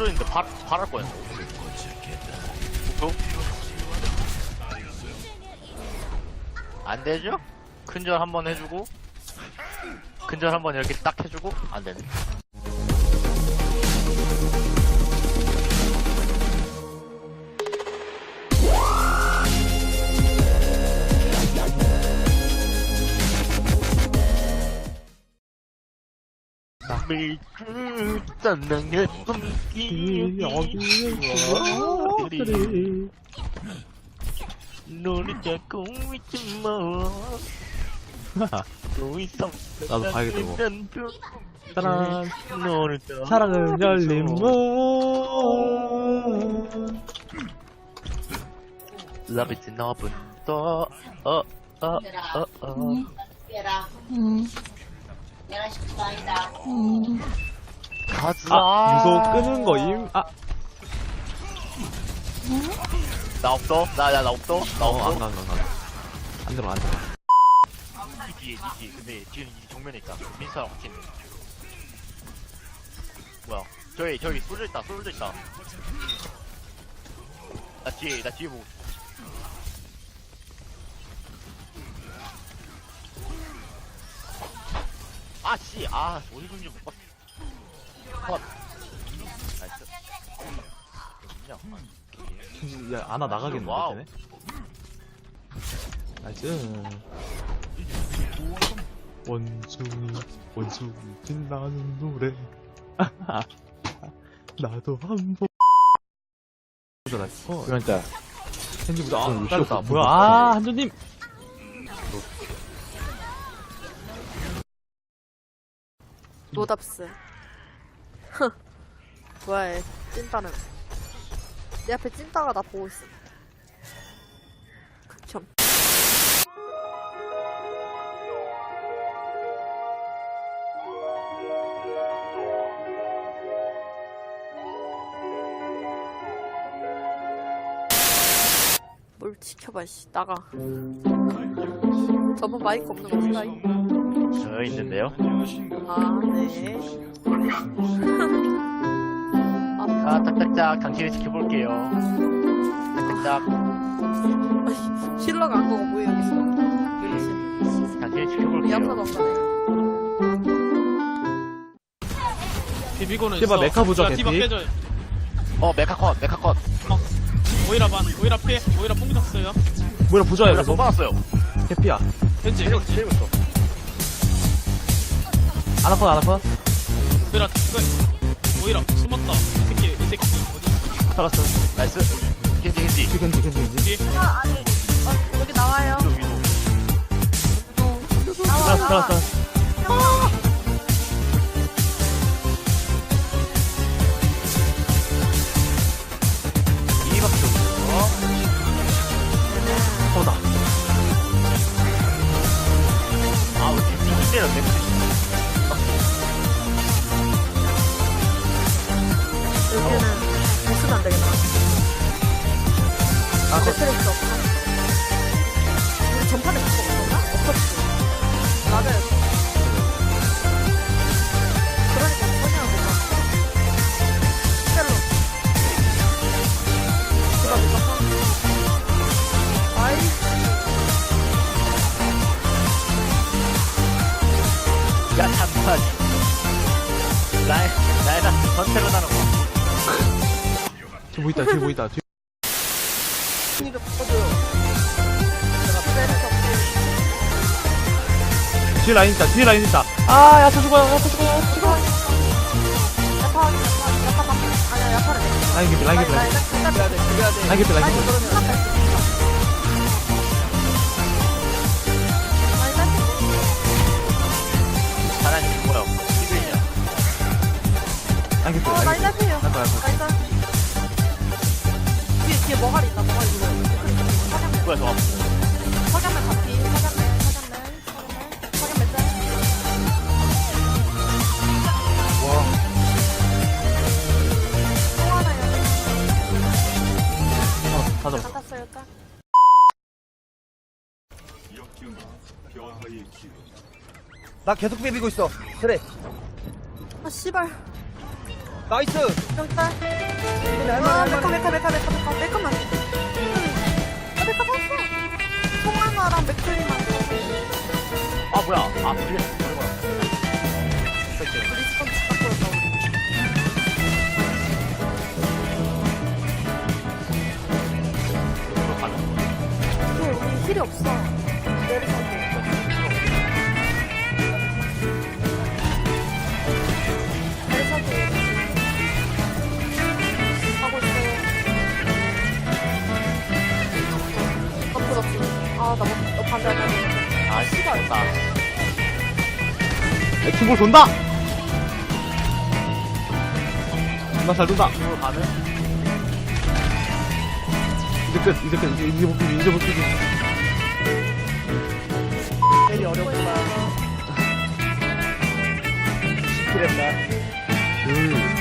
솔저인데 발, 발할. 목표? 안 되죠? 큰절 한 번 해주고, 큰절 한 번 이렇게 딱 해주고, 안 되네. 밀주 짠낭의 꿈기 어디에 너를 자꾸 잊지 마. 나도 봐야겠다, 이거. 따란 사랑은 열린 문. Love is an open door. 어, 어, 어, 어. Pera. Pera spider. 가자. 아, 유도 끄는 거임. 아, 나 없어? 나, 나, 나 없어? 나 어, 안 없어? 가, 안 가, 안 가. 안 들어, 안 들어. 이 뒤에, 이 뒤에. 근데 지금 이 정면에 있다. 민사랑 같이 있네. 뭐야? 저기, 저기 쏠져 있다, 쏠져 있다. 나 뒤에, 나 뒤에 보고 있어. 아, 씨, 아, 어디 있는지 못 봤어. 컷. 나이스. 어딨냐? 야, 아나 나가겠는데, 와우. 쟤네? 나이스. 원숭이, 원숭이 빛나는 노래. 나도 한 번. 보자, 나이스. 그러니까 현지보다, 아, 좀 따랐다. 쇼크 뭐야, 아, 한조님! 노답스. 흥. 뭐야, 얘. 찐따는. 내 앞에 찐따가 나 보고 있어. 극혐. 뭘 지켜봐, 씨. 나가. 저분 마이크 없는 거 싫어해? 저 있는데요? 아, 네. 아, 딱딱딱. 당신을 지켜볼게요. 딱딱딱. 힐러가 안 거가 뭐예요, 여기서. 그렇지. 당신을 우리 지켜볼게요. 없잖아요. 비비고는 씨발, 있어. 메카 부족 야, 디바 개피? 깨져. 어, 메카 컷, 메카 컷. 오이라 반, 오이라 피해, 오이라 뽕 탔어요. 뭐야, 이거. 못 받았어요. 해피야. 벤지, 때리고 벤지. 아나콘, 아나콘. 오이라, 그거, 오이라, 숨었다. 이 새끼, 이 새끼, 어디 살았어. 나이스. 겐지, 겐지. 지금, 지금, 지금. 뒤에? 아, 아니. 어, 여기 나와요. 위도, 위도. 나와, 살았어, 나와. 살았어. 이밖에 없어. 서다. 아, 왜 이렇게 빙 때렸네. 아, 매트릭스 없나? 우리 전판에 그거 없었나? 없었지. 맞아요. 그러니까. 셀로. 누가. 야, 잠깐. 나 전체로 거. 뒤에 뭐 있다, 뒤에 뭐 있다. 뒤에. 바꿔줘요. 뒤에 라인 있다, 뒤에 라인 있다. 아, 야타 죽어요, 야타 죽어요, 야타 죽어요. 야파, 야파, 야파, 야파. 아니야, 야파를 내. 라인 개피, 라인 개피, 라인 개피. 그래야 돼, 그래야 돼. 라인 개피, 라인 개피. 사장님, 뭐야. 이글이냐. 라인 개피, 어, 라인 라인 개피. 딸피에요. 라인 개피. 라인 딸. 뒤에, 뒤에 머가리 있다, 머가리 이거. 뭐야, 저거. 석양맨 같이. 석양맨, 석양맨, 석양맨. 석양맨 짤. 또 하나요. 어, 다 잡았어. 짤. 나 계속 비비고 있어 그래 아, 씨발. 나이스 아, 할만해 메카, 메카, 메카, 메카, 메카, 메카만. 아, 메카 샀어. 송하나랑 맥클리만. 아 뭐야 아 불리해 리스폰 딱 보였다, 우리. 이거 가는 근데 우리 힐이 없어. 하네. 아 씨발 나 레킹볼 돈다! 존나 잘 돈다. 이거 가는 이제 끝, 이제 끝, 이제, 이제 복귀, 이제 복귀. 이 어렵구나 시키랬다